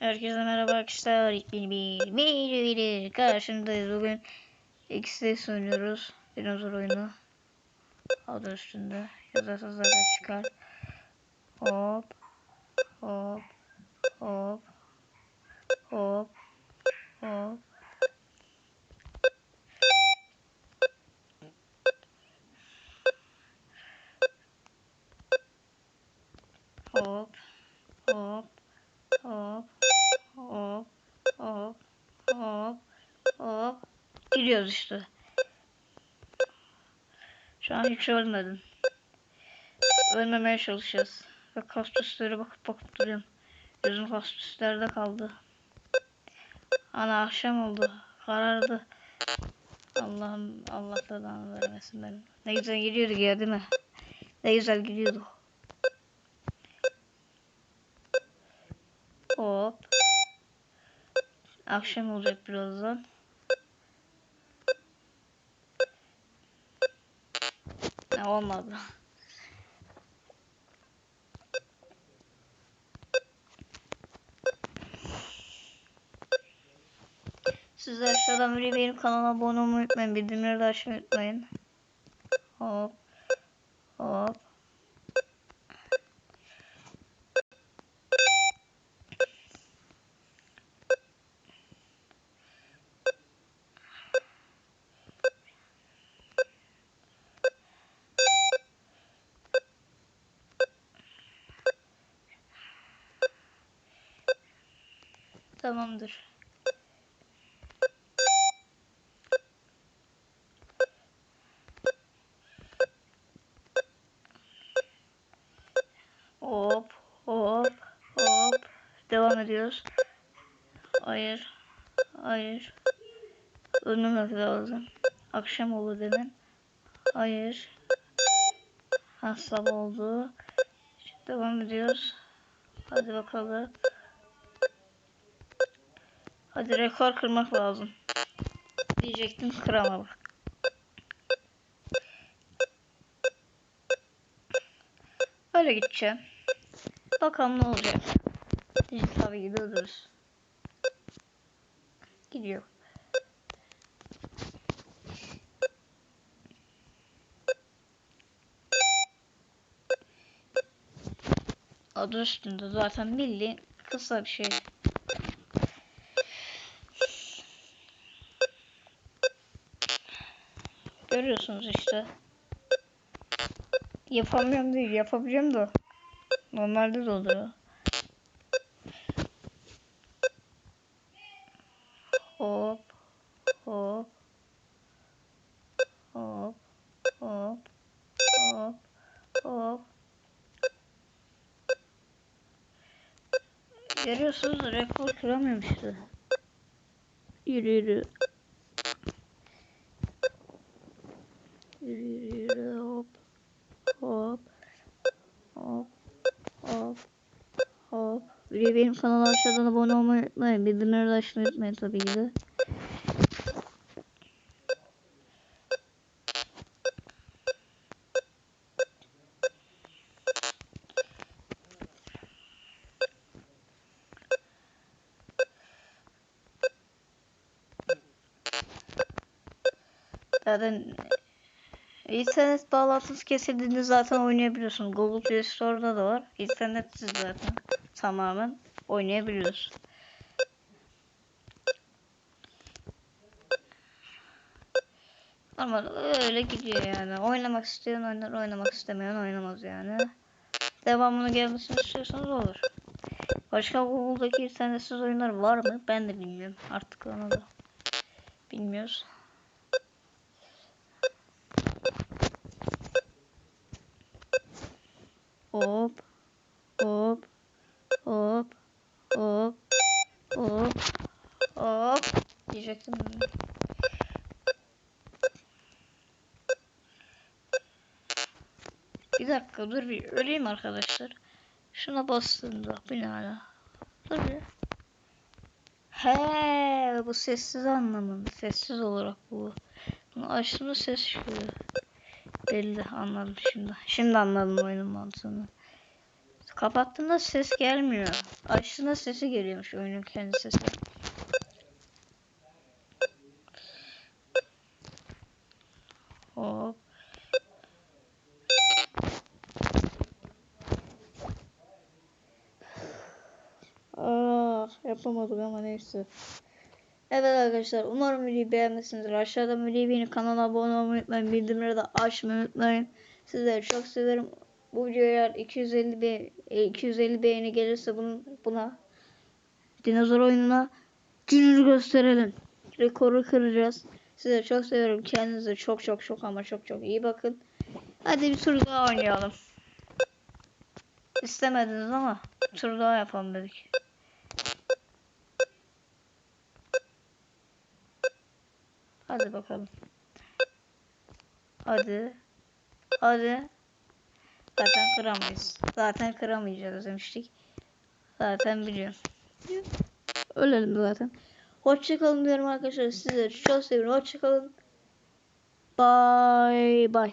Herkese merhaba arkadaşlar. Yeni bir video ile karşınızdayız. Bugün X'de oynuyoruz. Dinozor oyunu. Adı üstünde. Yazarsa zaten çıkar. Hop. Hop. Hop. Hop. Hop. Hop. Hop. Hop. Hop. Hop. Hop. Gidiyoruz işte. Şu an hiç ölmedim. Ölmemeye çalışacağız. Ve kaktüslere bakıp bakıp duruyorum. Gözüm kaktüslerde kaldı. Ana akşam oldu. Karardı. Allah'ım Allah belanı vermesin benim. Ne güzel gidiyorduk ya değil mi? Ne güzel gidiyorduk. Hop. Akşam olacak birazdan. Ne olmadı. Siz aşağıdan biri benim kanalıma abone olmayı unutmayın. Bildirimleri de açmayı unutmayın. Hop. Hop. Tamamdır. Hop, hop, hop. Devam ediyoruz. Hayır, hayır. Ölmemek lazım. Akşam oldu demin. Hayır. Ha sabah oldu. Devam ediyoruz. Hadi bakalım. Hadi rekor kırmak lazım. Diyecektim kıramadım. Öyle gideceğim. Bakalım ne olacak. Biz tabii gidiyoruz. Gidiyor. Adı üstünde zaten bildiğin kısa bir şey. Görüyorsunuz işte. Yapamıyorum değil, yapabiliyorum da. Normalde de oluyor. Hop. Hop. Hop. Hop. Hop. Hop. Görüyorsunuz rekor kıramıyorum işte. Yürü yürü. Yürü hop. Hop. Hop. Hop. Hop. Bir benim kanala aşağıdan abone olmayı unutmayın. Bildirimleri açmayı unutmayın tabii ki de. Zaten internet bağlantısı kesildiğinde zaten oynayabiliyorsun. Google Play Store'da da var. İnternetsiz zaten tamamen oynayabiliyorsun. Ama öyle gidiyor yani. Oynamak isteyen oynar, oynamak istemeyen oynamaz yani. Devamını gelmesini istiyorsanız olur. Başka Google'daki internetsiz oyunlar var mı? Ben de bilmiyorum. Artık onu da bilmiyoruz. Hop. Hop. Hop. Hop. Hop. Hop. Diyecektim. Bir dakika dur bir öleyim arkadaşlar. Şuna bastığımda bir hala. Dur bir. He bu sessiz anlamında. Sessiz olarak bu. Bunu açtığımda ses çıkıyor. Belli anladım şimdi. Şimdi anladım oyunun mantığını. Kapattığında ses gelmiyor. Açtığında sesi geliyormuş oyunun kendi sesi. Hop. Aa, yapamadık ama neyse. Evet arkadaşlar umarım videoyu beğenmişsinizdir. Aşağıda videoyu beğenip kanala abone olmayı unutmayın. Bildirimleri de açmayı unutmayın. Sizleri çok severim. Bu videoya eğer 250 be 250 beğeni gelirse bunun buna dinozor oyununa gününü gösterelim. Rekoru kıracağız. Sizleri çok seviyorum. Kendinize çok çok çok ama çok çok iyi bakın. Hadi bir tur daha oynayalım. İstemediniz ama tur daha yapalım dedik. Hadi bakalım. Hadi. Hadi. Zaten kıramayız. Zaten kıramayacağız demiştik. Zaten biliyorum. Ölelim zaten. Hoşçakalın diyorum arkadaşlar. Sizleri çok seviyorum. Hoşçakalın. Bye bye.